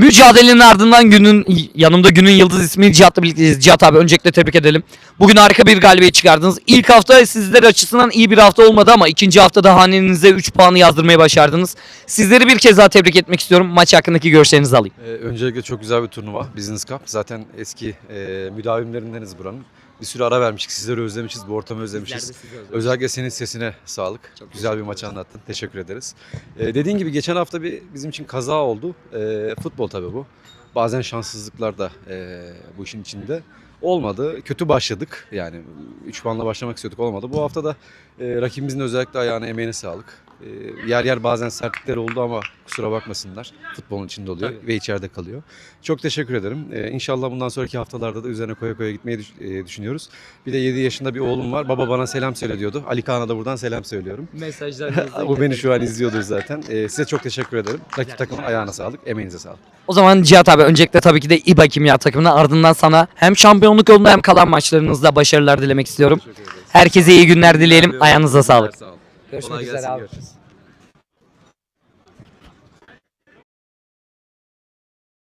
Mücadelenin ardından günün yanımda günün yıldız ismi Cihat'la birlikteyiz. Cihat abi öncelikle tebrik edelim. Bugün harika bir galibiyet çıkardınız. İlk hafta sizler açısından iyi bir hafta olmadı ama ikinci haftada hanenize 3 puanı yazdırmayı başardınız. Sizleri bir kez daha tebrik etmek istiyorum. Maç hakkındaki görüşlerinizi alayım. Ee, öncelikle çok güzel bir turnuva. Business Cup. Zaten eski e, müdavimlerindeniz buranın. Bir süre ara vermiştik. Sizleri özlemişiz. Bu ortamı özlemişiz. Özellikle senin sesine sağlık. güzel bir maç anlattın. Teşekkür ederiz. Ee, dediğin gibi geçen hafta bir bizim için kaza oldu. Ee, futbol tabii bu. Bazen şanssızlıklar da e, bu işin içinde. Olmadı. Kötü başladık. Yani 3 puanla başlamak istiyorduk olmadı. Bu hafta da e, rakibimizin özellikle ayağına emeğine sağlık. E, yer yer bazen sertlikler oldu ama kusura bakmasınlar. Futbolun içinde oluyor Tabii. ve içeride kalıyor. Çok teşekkür ederim. E, inşallah bundan sonraki haftalarda da üzerine koya koya gitmeyi düş- e, düşünüyoruz. Bir de 7 yaşında bir oğlum var. Baba bana selam söyle diyordu. Ali Kaan'a da buradan selam söylüyorum. Mesajlarınızı Bu beni şu an izliyordur zaten. E, size çok teşekkür ederim. Rakip takımın ayağına sağlık, emeğinize sağlık. O zaman Cihat abi öncelikle tabii ki de İBA Kimya takımına ardından sana hem şampiyonluk yolunda hem kalan maçlarınızda başarılar dilemek istiyorum. Herkese iyi günler dileyelim. Ayağınıza sağlık. Görüşmek üzere abi. görüşürüz.